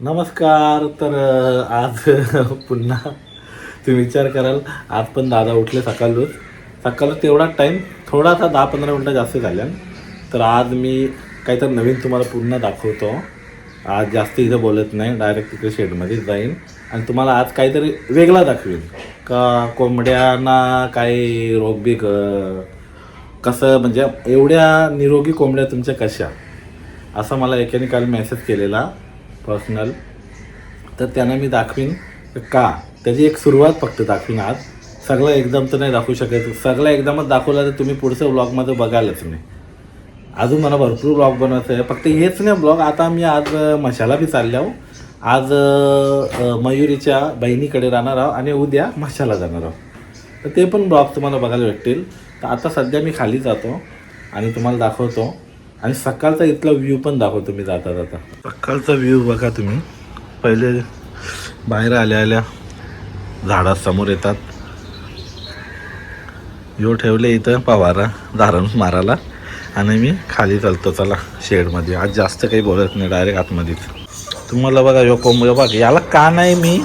नमस्कार तर आज पुन्हा तुम्ही विचार कराल आज पण दादा उठले सकाळूच सकाळूच तेवढाच टाईम थोडासा दहा पंधरा मिनटं जास्त झाल्या तर आज मी काहीतरी नवीन तुम्हाला पुन्हा दाखवतो. आज जास्त इथं बोलत नाही डायरेक्ट तिकडे शेडमध्येच जाईन. आणि तुम्हाला आज काहीतरी वेगळा दाखवेन. का कोंबड्यांना काही रोगबीक अ, कसं म्हणजे एवढ्या निरोगी कोंबड्या तुमच्या कशा? असा मला एकाने काल मेसेज केलेला. पर्सनल तर त्यांना मी दाखवीन का? त्याची एक सुरुवात फक्त दाखवीन आज. सगळं एकदम तर नाही दाखवू शकत. सगळं एकदमच दाखवलं तर तुम्ही पुढच्या ब्लॉगमध्ये बघालच नाही. अजून मला भरपूर ब्लॉग बनवायचं आहे. फक्त हेच नाही ब्लॉग आता मी आज मशाला बी चालल्या आहो आज मयुरीच्या बहिणीकडे राहणार आहो आणि उद्या मशाला जाणार आहो. तर ते पण ब्लॉग तुम्हाला बघायला भेटतील. तर आता सध्या मी खाली जातो आणि तुम्हाला दाखवतो. आणि सकाळचा इथला व्ह्यू पण दाखवतो मी जाता जाता. सकाळचा व्ह्यू बघा तुम्ही. पहिले बाहेर आल्या आल्या झाडासमोर येतात. यो ठेवले इथं पवारा धारण मारायला. आणि मी खाली चालतो चला शेडमध्ये. आज जास्त काही बोलत नाही डायरेक्ट आतमध्येच. तुम्हाला बघा यो कोंब बघा याला का नाही मी?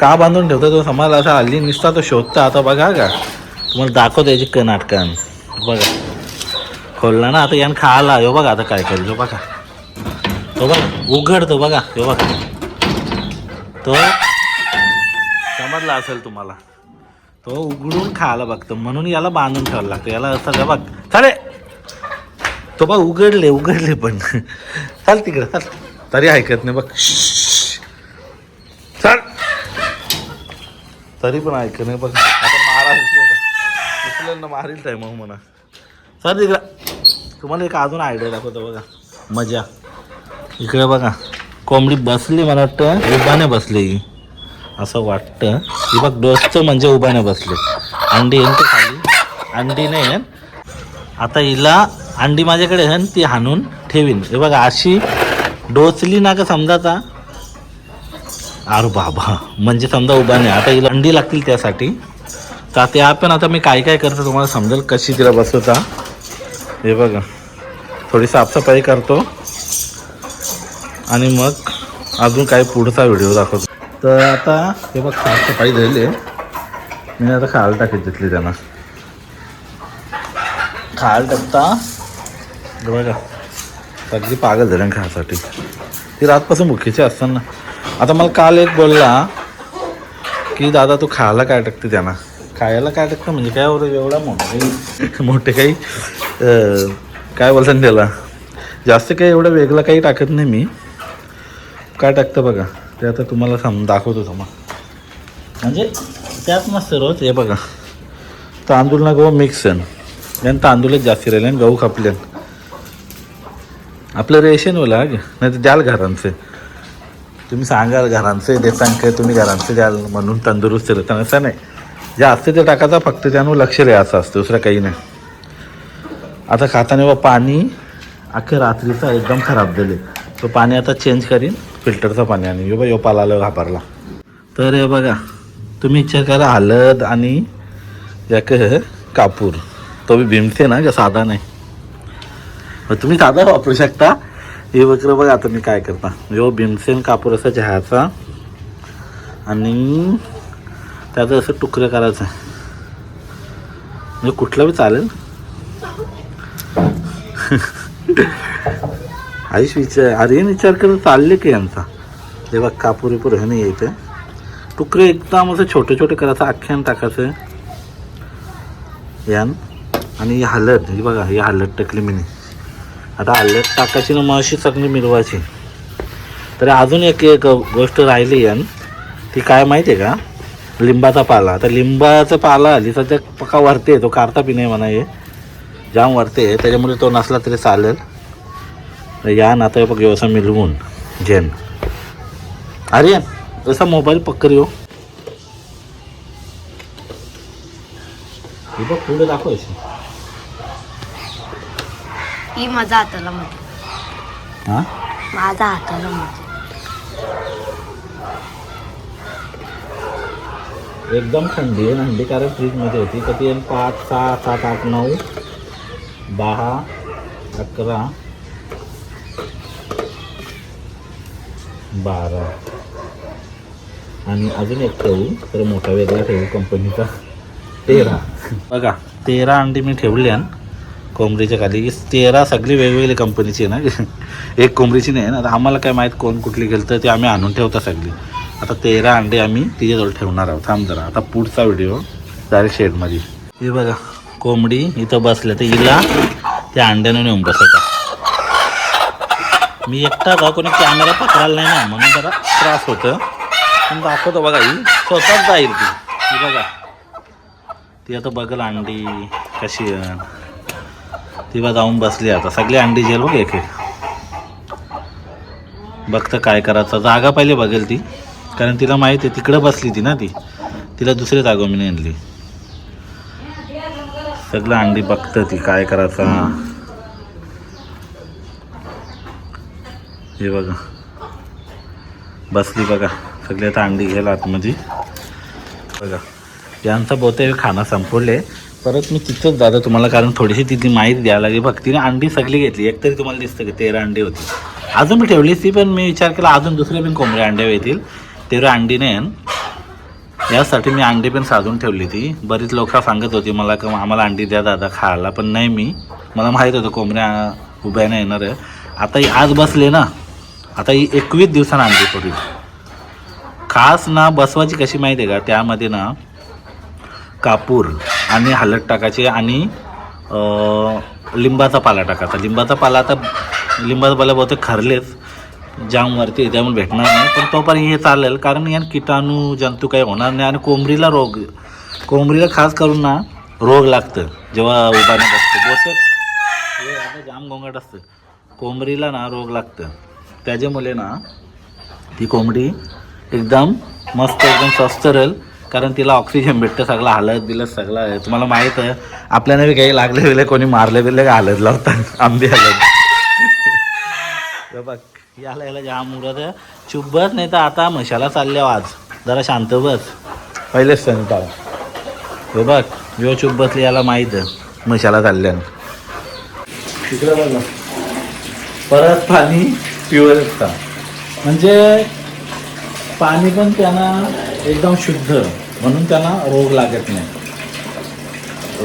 का बांधून ठेवतो तो? समाला असा हल्ली निसता तो शोधता. आता बघा का? तुम्हाला दाखवतो याची क नाटकान बघा. खोलला ना आता यानं खायला यो बघा आता काय करेल. बघा. तो बघा उघडतो बघा. यो बघा. तो समजला असेल तुम्हाला. तो उघडून खायला बघतो. म्हणून याला बांधून ठेवायला लागतं. याला असं बघ. चाले. तो बघ उघडले उघडले पण. चाल तिकडे चाल. तरी ऐकत नाही बघ. चाल चल. तरी पण ऐकत नाही बघ. आता मारा उचलेल मारील टाय मग म्हणा. चाल तिकडं. तुम्हाला एक अजून आयडिया दाखवतो बघा. मजा. इकडे बघा. कोंबडी बसली मला वाटतं. उभाने बसली असं वाटतं. ही बघ डोसचं म्हणजे उभाने बसले. अंडी येईन ते खाली. अंडी नाही येईन आता हिला अंडी माझ्याकडे आहे ती हाणून ठेवीन. हे बघा अशी डोचली ना का समजाचा अरे बाबा. म्हणजे समजा उभाने. नाही आता हिला अंडी लागतील त्यासाठी. तर ते आपण आता मी काय काय करतो तुम्हाला समजेल कशी तिला बसवता. हे बघा. थोडी साफसफाई करतो. आणि मग अजून काही पुढचा व्हिडिओ दाखवतो. तर आता हे बघ साफसफाई झाली आहे. मी आता खाल टाकत घेतली त्यांना. खाल टाकता. बघा सगळी पागल झाली खायसाठी ती रातपासून भुकीची असताना. आता मला काल एक बोलला की दादा तू खायला काय टाकते त्यांना? खायला काय टाकतं म्हणजे काय एवढं एवढा मोठे मोठे काही काय बोलतात त्याला? जास्त काही एवढं वेगळं काही टाकत नाही मी. काय टाकतं बघा. ते आता तुम्हाला सम दाखवतो तुम्हाला म्हणजे त्यात मस्त रोज हे बघा. तांदूळ ना गहू मिक्स आहे. आणि तांदूळच जास्त राहिले आणि गहू खापले. आपलं रेशन बोला नाही तर द्याल घरांचे. तुम्ही सांगाल घरांचे देतान काय तुम्ही घरांचे द्याल म्हणून तंदुरुस्त राहता असं नाही. जे असते ते टाकायचा फक्त त्यानं लक्ष द्यायचं असतं. दुसरं काही नाही. आता खाताना व पाणी अख्ख्या रात्रीचा एकदम खराब झाले. तो पाणी आता चेंज करीन फिल्टरचं पाणी आणि यो बा यो पाला घाबरला. तर हे बघा तुम्ही विचार करा हळद आणि एक कापूर. तो बी भीमते ना का साधा नाही? मग तुम्ही साधा वापरू शकता. हे वक्र बघा आता मी काय करता. यो भीमसेन कापूर असा चहाचा आणि त्याचं असं टुकरं करायचं म्हणजे कुठलं बी चालेल. आयुष विचार आर्यन विचार करत चालले की यांचा. हे कापुरी कापूर विपूर नाही येते. तुकडे एकदम असं छोटे छोटे करायचं आख्यान टाकायचं. यान आणि ही ही बघा ही हालत टाकली मी आता हळद टाकायची ना मग अशी सगळी मिरवायची. तर अजून एक एक गोष्ट राहिली यान. ती काय माहिती आहे का? लिंबाचा पाला. आता लिंबाचा पाला आली सध्या पक्का वरते तो कारता पिणे नाही म्हणा हे. जाम वरते त्याच्यामुळे तो नसला तरी चालेल. या ना आता हे बघ व्यवसाय मिळवून जेन. अरे जसा मोबाईल पक्कर येऊ हे बघ पुढे दाखवायची ही माझा हाताला हां? माझा एकदम थंडी आहे थंडी कारण फ्रीजमध्ये होती. तर ती पाच सहा सात आठ नऊ. दहा अकरा बारा. आणि अजून एक ठेवू तर मोठा वेगळा ठेवू कंपनीचा तेरा. बघा तेरा अंडी मी ठेवले कोंबडीच्या खाली. तेरा सगळी वेगवेगळी कंपनीची आहे ना. एक कोंबडीची नाही ना आता आम्हाला काय माहीत कोण कुठली गेलं तर ते आम्ही आणून ठेवता सगळी. आता तेरा अंडे आम्ही तिच्याजवळ ठेवणार आहोत. थांब जरा आता पुढचा व्हिडिओ डायरेक्ट शेडमध्ये हे बघा कोंबडी इथं बसल्या तर हिला त्या अंड्यानं नेऊन बसवता मी एकटा का कोणी कॅमेरा पकडायला नाही ना म्हणून जरा त्रास होतं पण दाखवतो बघा ही स्वतःच जाईल ती. बघा. ती आता बघल अंडी कशी ती बा जाऊन बसली आता. सगळी अंडी जेल बघ एक बघतं काय करायचं. जागा पहिले बघेल ती. कारण तिला माहिती आहे तिकडं बसली ती ना ती. तिला दुसरी जागा मी आणली सगळं अंडी बघतं ती काय करायचं. हे बघा. बसली बघा. सगळे आता अंडी घ्यायला आतमध्ये बघा. यांचा बहुतेक खाणं संपवले. परत मी तिथंच जातो तुम्हाला कारण थोडीशी तिथली माहिती द्यायला लागली. भक्तीने अंडी सगळी घेतली. एकतरी तुम्हाला दिसतं की तेरा अंडी होती. अजून मी ठेवली ती पण मी विचार केला अजून दुसरे पण कोंबडे अंडे येतील. तेरा अंडी नाही. यासाठी मी अंडी पण साधून ठेवली ती बरीच लोक सांगत होती मला का आम्हाला अंडी द्या दादा खायला. पण नाही मी. मला माहीत होतं कोंबड्या उभ्या नाही येणार आहे आता ही आज बसले ना आता ही एकवीस दिवसानं अंडी पडली. खास ना बसवायची कशी माहिती आहे का? त्यामध्ये ना कापूर आणि हलद टाकायचे आणि लिंबाचा पाला टाकायचा. लिंबाचा पाला आता लिंबाचा पाला बहुतेक खरलेच. जामवरती आहे, त्यामुळे भेटणार नाही. पण तोपर्यंत हे चालेल कारण या किटाणू जंतू काही होणार नाही आणि कोंबडीला रोग कोंबडीला खास करून ना रोग लागतं. जेव्हा उभारण्यात असतं. बहुतेक हे आता जाम गोंगाट असतं. कोंबडीला ना रोग लागतं. त्याच्यामुळे ना ती कोंबडी एकदम मस्त एकदम स्वस्त राहील. कारण तिला ऑक्सिजन भेटतं सगळं हलत बिलत सगळं तुम्हाला माहीत आहे आपल्याला बी काही लागले बिले कोणी मारले बिरले का हलत लावतात. आंबे हलत. बघ. याला याला उरत आहे चुप बस नाही तर आता मशाला चालल्या आज. जरा शांत बस. पहिलेच टाळा हे बघ जो चुप बसली याला माहीत मशाला चालल्यानं. तिकडे बघा परत पाणी प्युअर असतं म्हणजे पाणी पण त्यांना एकदम शुद्ध म्हणून त्यांना रोग लागत नाही.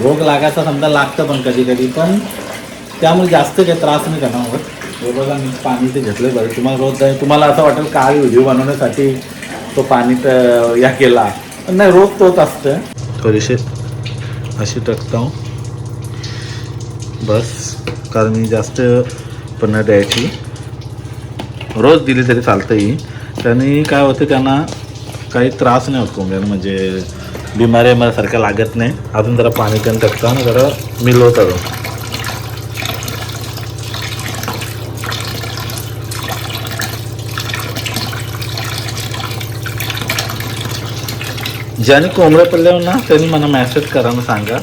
रोग लागायचा समजा लागतं पण कधी कधी पण त्यामुळे जास्त काही त्रास नाही त्यांना होत. हे बघा मी पाणी ते घेतलं बरं तुम्हाला रोज तुम्हाला असं वाटेल काय व्हिडिओ बनवण्यासाठी तो पाणी तर या केला. पण नाही रोज तोच असतं थोडीशी अशी टाकता बस कारण मी जास्त पण द्यायची. रोज दिली तरी चालतं ही त्याने काय होतं त्यांना काही त्रास नाही होत कोंबड्यांना. म्हणजे बिमाऱ्या मला सारख्या लागत नाही. अजून जरा पाणी पण टाकता ना जरा मिळवतं ज्याने कोंबड्या पडल्यावर ना त्यांनी मला मॅसेज करा ना सांगा.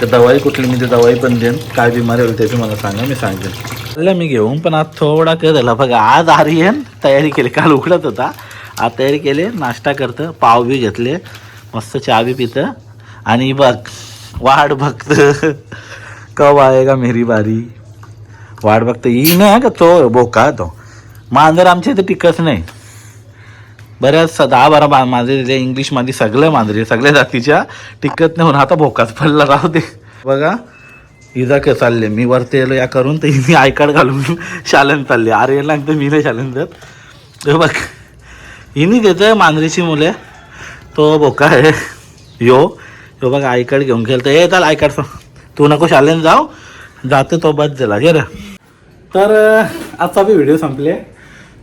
तर दवाई कुठली? मी ते दवाई पण देईन. काय बिमारी होईल त्याची मला सांगा मी सांगेन. चाललं मी घेऊन पण आज थोडा काय झाला. बघा आज आर्यन तयारी केली. काल उघडत होता. आज तयारी केली नाश्ता करतं पाव बी घेतले मस्त चहा बी पितं. आणि बघ वाट बघतं. कव आहे का मेरी बारी? वाट बघतं. ही नाही का तो बोका तो? मांजर आमच्या इथे टिकच नाही. बऱ्याच दहा बारा मा मांजरी इंग्लिशमध्ये सगळ्या मांजरी सगळ्या जातीच्या टिकत नाही होऊन आता भोकाच पडला. राहू दे. बघा इजा काय चालले. मी वरती येलो या करून तर हिने आयकड घालून शालन चालले. अरे लागतं मी नाही शालन जात हे बघ हिने देतं मांजरीची मुले. तो भोका आहे. यो यो बघ आयकड घेऊन गेलं तर ये चाल आय तू नको शालेन जाऊ. जाते तो बस झाला गे तर आजचा बी व्हिडिओ संपले.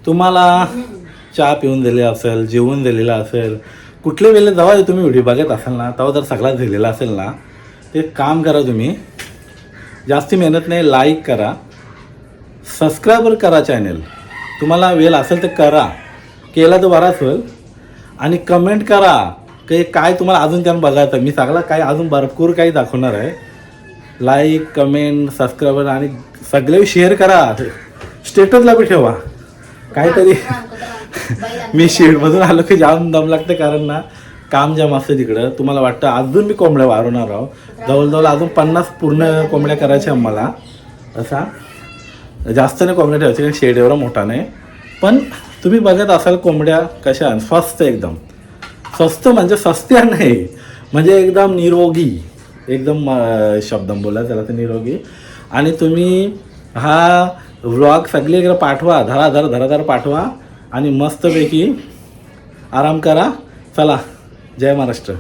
तुम्हाला चहा पिऊन दिले असेल जेवून दिलेलं असेल कुठल्या वेळेला जेव्हा तुम्ही व्हिडिओ बघत असाल ना तेव्हा जर सगळा दिलेला असेल ना ते काम करा तुम्ही. जास्ती मेहनत नाही लाईक करा. सबस्क्राईबर करा चॅनल तुम्हाला वेळ असेल तर करा. केला तर बराच होईल. आणि कमेंट करा. की काय तुम्हाला अजून त्यानं बघायचं? मी सगळा काय अजून भरपूर काही दाखवणार आहे. लाईक कमेंट सबस्क्राईबर आणि सगळे शेअर करा. स्टेटसला बी ठेवा. काहीतरी मी शेडमधून आलो की जाम दम लागते कारण ना काम जाम असतं तिकडं. तुम्हाला वाटतं अजून मी कोंबड्या वारवणार आहो. जवळजवळ अजून पन्नास पूर्ण कोंबड्या करायच्या मला असा. जास्त नाही कोंबड्या ठेवायच्या कारण शेड एवढा मोठा नाही. पण तुम्ही बघत असाल कोंबड्या कशा स्वस्त एकदम. स्वस्त म्हणजे सस्त्या नाही. म्हणजे एकदम निरोगी. एकदम शब्द बोला त्याला ते निरोगी. आणि तुम्ही हा व्लॉग सगळीकडे पाठवा. धरा धरा धरा धरा पाठवा. आणि मस्तपैकी आराम करा. चला जय महाराष्ट्र.